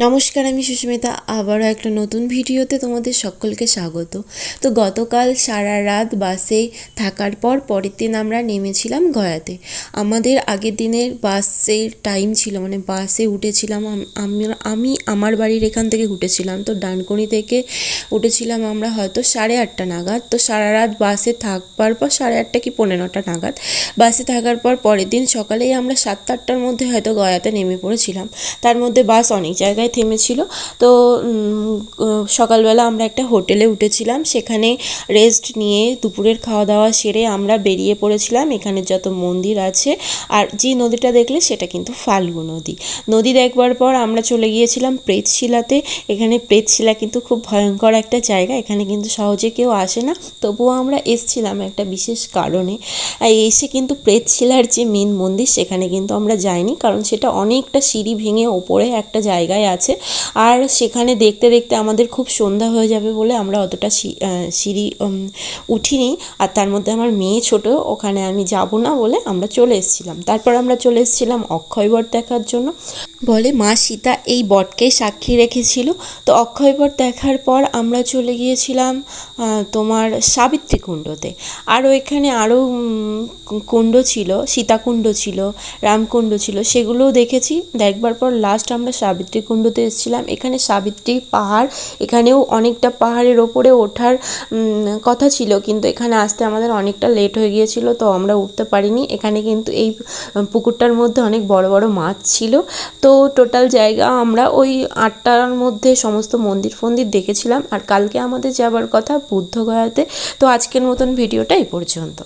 নমস্কার, আমি সুস্মিতা। আবারও একটা নতুন ভিডিওতে তোমাদের সকলকে স্বাগত। তো গতকাল সারা রাত বাসে থাকার পর পরের দিন আমরা নেমেছিলাম গয়াতে। আমাদের আগের দিনের বাসের টাইম ছিল মানে বাসে উঠেছিলাম আমি আমি আমার বাড়ির এখান থেকে উঠেছিলাম। তো ডানকুনি থেকে উঠেছিলাম আমরা হয়তো সাড়ে আটটা নাগাদ। তো সারা রাত বাসে থাকবার পর সাড়ে আটটা কি পৌনে নটা নাগাদ বাসে থাকার পর পরের দিন সকালেই আমরা সাতটা আটটার মধ্যে হয়তো গয়াতে নেমে পড়েছিলাম। তার মধ্যে বাস অনেক জায়গায় থেমেছিল। তো সকালবেলা আমরা একটা হোটেলে উঠেছিলাম। সেখানে রেস্ট নিয়ে দুপুরের খাওয়া দাওয়া সেরে আমরা বেরিয়ে পড়েছিলাম। এখানে যত মন্দির আছে আর যে নদীটা দেখলে সেটা কিন্তু ফাল্গু নদী। নদী দেখবার পর আমরা চলে গিয়েছিলাম প্রেতশিলাতে। এখানে প্রেতশিলা কিন্তু খুব ভয়ঙ্কর একটা জায়গা। এখানে কিন্তু সহজে কেউ আসে না। তবুও আমরা এসছিলাম একটা বিশেষ কারণে। এসে কিন্তু প্রেতশিলার যে মেন মন্দির সেখানে কিন্তু আমরা যাইনি। কারণ সেটা অনেকটা সিঁড়ি ভেঙে ওপরে একটা জায়গায় আছে। আর সেখানে দেখতে দেখতে আমাদের খুব সন্ধ্যা হয়ে যাবে বলে আমরা অতটা সিঁড়ি উঠিনি। আর তার মধ্যে আমার মেয়ে ছোট, ওখানে আমি যাব না বলে আমরা চলে এসেছিলাম। তারপর আমরা চলে এসেছিলাম অক্ষয় বট দেখার জন্য। বলে, মা সীতা এই বটকে সাক্ষী রেখেছিল। তো অক্ষয় বট দেখার পর আমরা চলে গিয়েছিলাম তোমার সাবিত্রী কুণ্ডতে। আরও এখানে আরও কুণ্ড ছিল, সীতাকুণ্ড ছিল, রামকুণ্ড ছিল, সেগুলোও দেখেছি। দেখবার পর লাস্ট আমরা সাবিত্রী কুণ্ডতে এসেছিলাম। এখানে সাবিত্রী পাহাড়, এখানেও অনেকটা পাহাড়ের ওপরে ওঠার কথা ছিল, কিন্তু এখানে আসতে আমাদের অনেকটা লেট হয়ে গিয়েছিল, তো আমরা উঠতে পারিনি। এখানে কিন্তু এই পুকুরটার মধ্যে অনেক বড় বড় মাছ ছিল। তো টোটাল জায়গা আমরা ওই আটটার মধ্যে সমস্ত মন্দির ফন্দির দেখেছিলাম। আর কালকে আমাদের যাবার কথা বুদ্ধগয়াতে। তো আজকের মতন ভিডিওটা এই পর্যন্ত।